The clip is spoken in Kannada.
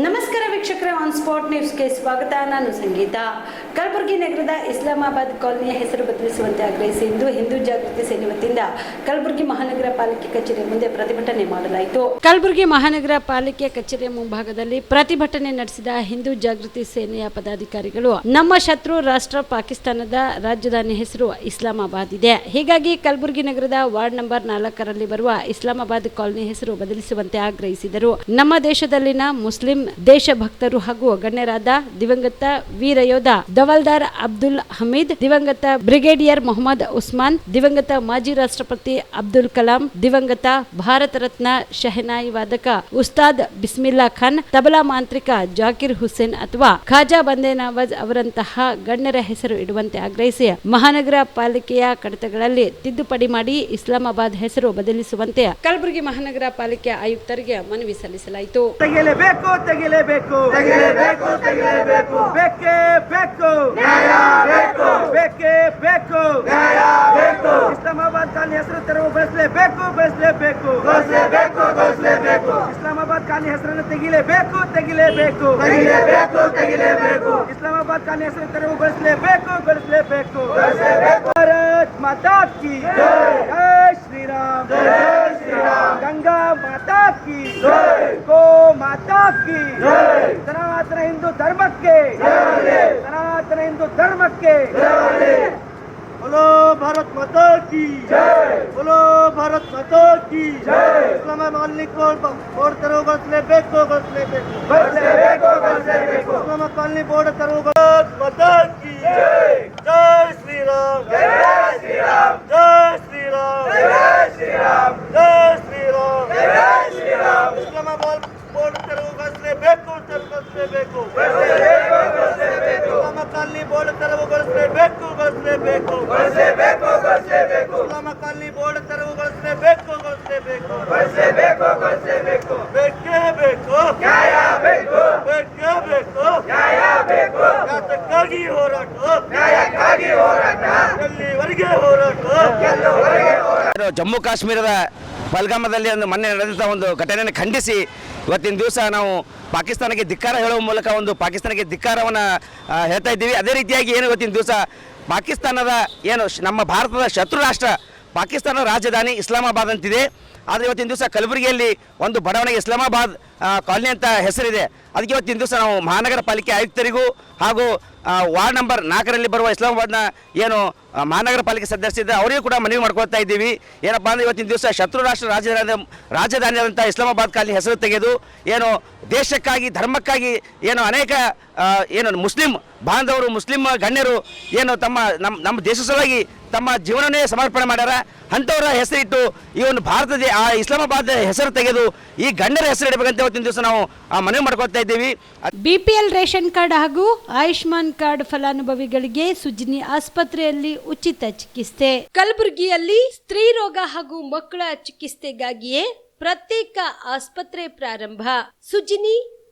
ನಮಸ್ಕಾರ ವೀಕ್ಷಕರ ಆನ್ ಸ್ಪಾಟ್ ನ್ಯೂಸ್ಗೆ ಸ್ವಾಗತ. ನಾನು ಸಂಗೀತ. ಕಲಬುರಗಿ ನಗರದ ಇಸ್ಲಾಮಾಬಾದ್ ಕಾಲೋನಿಯ ಹೆಸರು ಬದಲಿಸುವಂತೆ ಆಗ್ರಹಿಸಿ ಇಂದು ಹಿಂದೂ ಜಾಗೃತಿ ಸೇನೆ ವತಿಯಿಂದ ಕಲಬುರಗಿ ಮಹಾನಗರ ಪಾಲಿಕೆ ಕಚೇರಿ ಮುಂದೆ ಪ್ರತಿಭಟನೆ ಮಾಡಲಾಯಿತು. ಕಲಬುರಗಿ ಮಹಾನಗರ ಪಾಲಿಕೆ ಕಚೇರಿಯ ಮುಂಭಾಗದಲ್ಲಿ ಪ್ರತಿಭಟನೆ ನಡೆಸಿದ ಹಿಂದೂ ಜಾಗೃತಿ ಸೇನೆಯ ಪದಾಧಿಕಾರಿಗಳು, ನಮ್ಮ ಶತ್ರು ರಾಷ್ಟ್ರ ಪಾಕಿಸ್ತಾನದ ರಾಜಧಾನಿ ಹೆಸರು ಇಸ್ಲಾಮಾಬಾದ್ ಇದೆ. ಹೀಗಾಗಿ ಕಲಬುರಗಿ ನಗರದ ವಾರ್ಡ್ ನಂಬರ್ ನಾಲ್ಕರಲ್ಲಿ ಬರುವ ಇಸ್ಲಾಮಾಬಾದ್ ಕಾಲೋನಿ ಹೆಸರು ಬದಲಿಸುವಂತೆ ಆಗ್ರಹಿಸಿದರು. ನಮ್ಮ ದೇಶದಲ್ಲಿನ ಮುಸ್ಲಿಂ ದೇಶಭಕ್ತರು ಹಾಗೂ ಗಣ್ಯರಾದ ದಿವಂಗತ ವೀರ ಯೋಧ ದವಲ್ದಾರ್ ಅಬ್ದುಲ್ ಹಮೀದ್, ದಿವಂಗತ ಬ್ರಿಗೇಡಿಯರ್ ಮೊಹಮ್ಮದ್ ಉಸ್ಮಾನ್, ದಿವಂಗತ ಮಾಜಿ ರಾಷ್ಟ್ರಪತಿ ಅಬ್ದುಲ್ ಕಲಾಂ, ದಿವಂಗತ ಭಾರತ ರತ್ನ ಶಹನಾಯಿ ವಾದಕ ಉಸ್ತಾದ್ ಬಿಸ್ಮಿಲ್ಲಾ ಖಾನ್, ತಬಲಾ ಮಾಂತ್ರಿಕ ಜಾಕಿರ್ ಹುಸೇನ್ ಅಥವಾ ಖಾಜಾ ಬಂದೇನವಾಜ್ ಅವರಂತಹ ಗಣ್ಯರ ಹೆಸರು ಇಡುವಂತೆ ಆಗ್ರಹಿಸಿ ಮಹಾನಗರ ಪಾಲಿಕೆಯ ಕಡತಗಳಲ್ಲಿ ತಿದ್ದುಪಡಿ ಮಾಡಿ ಇಸ್ಲಾಮಾಬಾದ್ ಹೆಸರು ಬದಲಿಸುವಂತೆ ಕಲಬುರಗಿ ಮಹಾನಗರ ಪಾಲಿಕೆ ಆಯುಕ್ತರಿಗೆ ಮನವಿ ಸಲ್ಲಿಸಲಾಯಿತು. ತೆಗಿಲೇಬೇಕು ತೆಗಿಲೇಬೇಕು ತೆಗಿಲೇಬೇಕು ತೆಗಿಲೇಬೇಕು ಬೇಕೇ. ಬೇಕು ನ್ಯಾಯ ಬೇಕು. ಬೇಕೇ ಬೇಕು. ನ್ಯಾಯ ಬೇಕು. ಇಸ್ಲಾಮಾಬಾದ್ ಕಾಲನಿ ಹೆಸರು ತೆರವು ಬಳಸಲೇಬೇಕು ಬಳಸಲೇಬೇಕು ಬಳಸಲೇಬೇಕು ಬಳಸಲೇಬೇಕು ಇಸ್ಲಾಮಾಬಾದ್ ಕಾಲನಿ ಹೆಸರನ್ನು ತೆಗಿಲೇಬೇಕು ತೆಗಿಲೇಬೇಕು ತೆಗಿಲೇಬೇಕು ತೆಗಿಲೇಬೇಕು ಇಸ್ಲಾಮಾಬಾದ್ ಕಾಲನಿ ಹೆಸರು ತೆರವು ಬಳಸಲೇಬೇಕು ಬಳಸಲೇಬೇಕು ಬಳಸಲೇಬೇಕು ಭಾರತ್ ಮಾತಾ ಕಿ ಜೈ ಶ್ರೀರಾಮ್. ಜೈ ಶ್ರೀರಾಮ್. ಗಂಗಾ ಮಾತಾ ಕಿ ಜೈ. ಗೋ पाक की। सनातन हिंदू धर्म के। सनातन हिंदू धर्म के। बोलो भारत माता की। बोलो भारत माता की। इस्लाम मालिक बोर्ड तरो गसले बेको गसले बेको इस्लाम कॉलोनी बोर्ड तरो ಕಾಲನಿ ಬೋರ್ಡ್ ತೆರವು ಬಳಸಲೇಬೇಕು ಬಳಸಲೇಬೇಕು ಬಳಸಲೇಬೇಕು ಬಳಸಲೇಬೇಕು ಇಸ್ಲಾಮ ಕಾಲನಿ ಬೋರ್ಡ್ ತೆರವು ಬಳಸಲೇಬೇಕು ಬಳಸಲೇಬೇಕು ಬಳಸಲೇಬೇಕು ಬಳಸಲೇಬೇಕು ಬೇಕೇ ಬೇಕು. ನ್ಯಾಯ ಬೇಕು. ಬೇಕೇ ಬೇಕು. ನ್ಯಾಯ ಬೇಕು. ಯಾತಕ್ಕಾಗಿ ಹೋರಾಟ. ನ್ಯಾಯಕ್ಕಾಗಿ ಹೋರಾಟ. ಎಲ್ಲಿವರೆಗೆ ಹೋರಾಟ? ಎಲ್ಲವರೆಗೆ ಹೋರಾಟ? ಜಮ್ಮು ಕಾಶ್ಮೀರದ ಪಲ್ಗಾಮದಲ್ಲಿ ಒಂದು ಮೊನ್ನೆ ನಡೆದಂಥ ಒಂದು ಘಟನೆಯನ್ನು ಖಂಡಿಸಿ ಇವತ್ತಿನ ದಿವಸ ನಾವು ಪಾಕಿಸ್ತಾನಕ್ಕೆ ಧಿಕ್ಕಾರ ಹೇಳುವ ಮೂಲಕ ಒಂದು ಪಾಕಿಸ್ತಾನಕ್ಕೆ ಧಿಕ್ಕಾರವನ್ನು ಹೇಳ್ತಾ ಇದ್ದೀವಿ. ಅದೇ ರೀತಿಯಾಗಿ ಏನು ಇವತ್ತಿನ ದಿವಸ ಪಾಕಿಸ್ತಾನದ ಏನು ನಮ್ಮ ಭಾರತದ ಶತ್ರು ರಾಷ್ಟ್ರ ಪಾಕಿಸ್ತಾನದ ರಾಜಧಾನಿ ಇಸ್ಲಾಮಾಬಾದ್ ಅಂತಿದೆ. ಆದರೆ ಇವತ್ತಿನ ದಿವಸ ಕಲಬುರಗಿಯಲ್ಲಿ ಒಂದು ಬಡಾವಣೆಗೆ ಇಸ್ಲಾಮಾಬಾದ್ ಕಾಲನಿ ಅಂತ ಹೆಸರಿದೆ. ಅದಕ್ಕೆ ಇವತ್ತಿನ ದಿವಸ ನಾವು ಮಹಾನಗರ ಪಾಲಿಕೆ ಆಯುಕ್ತರಿಗೂ ಹಾಗೂ ವಾರ್ಡ್ ನಂಬರ್ ನಾಲ್ಕರಲ್ಲಿ ಬರುವ ಇಸ್ಲಾಮಾಬಾದ್ನ ಏನು ಮಹಾನಗರ ಪಾಲಿಕೆ ಸದಸ್ಯರಿದ್ದ ಅವರಿಗೂ ಕೂಡ ಮನವಿ ಮಾಡ್ಕೊಳ್ತಾ ಇದ್ದೀವಿ. ಏನಪ್ಪ ಅಂದರೆ ಇವತ್ತಿನ ದಿವಸ ಶತ್ರು ರಾಷ್ಟ್ರ ರಾಜಧಾನಿ ರಾಜಧಾನಿಯಾದಂಥ ಇಸ್ಲಾಮಾಬಾದ್ ಕಾಲನಿ ಹೆಸರು ತೆಗೆದು ಏನು, ದೇಶಕ್ಕಾಗಿ, ಧರ್ಮಕ್ಕಾಗಿ ಏನು ಅನೇಕ ಏನು ಮುಸ್ಲಿಂ ಬಾಂಧವರು, ಮುಸ್ಲಿಂ ಗಣ್ಯರು ಏನು ತಮ್ಮ ನಮ್ಮ ನಮ್ಮ ದೇಶ ಸಲುವಾಗಿ ತಮ್ಮ ಜೀವನನೇ ಸಮರ್ಪಣೆ ಮಾಡ್ಯಾರ. ಅಂಥವರ ಹೆಸರಿಟ್ಟು ಈ ಒಂದು ಭಾರತದ ಆ ಇಸ್ಲಾಮಾಬಾದ್ ಹೆಸರು ತೆಗೆದು ಈ ಗಂಡರ ಹೆಸರು ಇಡಬೇಕಂತ ಇವತ್ತಿನ ದಿವಸ ನಾವು ಆ, ಮನವಿ ಮಾಡ್ಕೊಳ್ತಾ ಇದ್ದೀವಿ. ಬಿಪಿಎಲ್ ರೇಷನ್ ಕಾರ್ಡ್ ಹಾಗೂ ಆಯುಷ್ಮಾನ್ ಕಾರ್ಡ್ ಫಲಾನುಭವಿಗಳಿಗೆ ಸುಜಿನಿ ಆಸ್ಪತ್ರೆಯಲ್ಲಿ ಉಚಿತ ಚಿಕಿತ್ಸೆ. ಕಲಬುರಗಿಯಲ್ಲಿ ಸ್ತ್ರೀ ರೋಗ ಹಾಗೂ ಮಕ್ಕಳ ಚಿಕಿತ್ಸೆಗಾಗಿಯೇ ಪ್ರತ್ಯೇಕ ಆಸ್ಪತ್ರೆ ಪ್ರಾರಂಭ. ಸುಜಿನಿ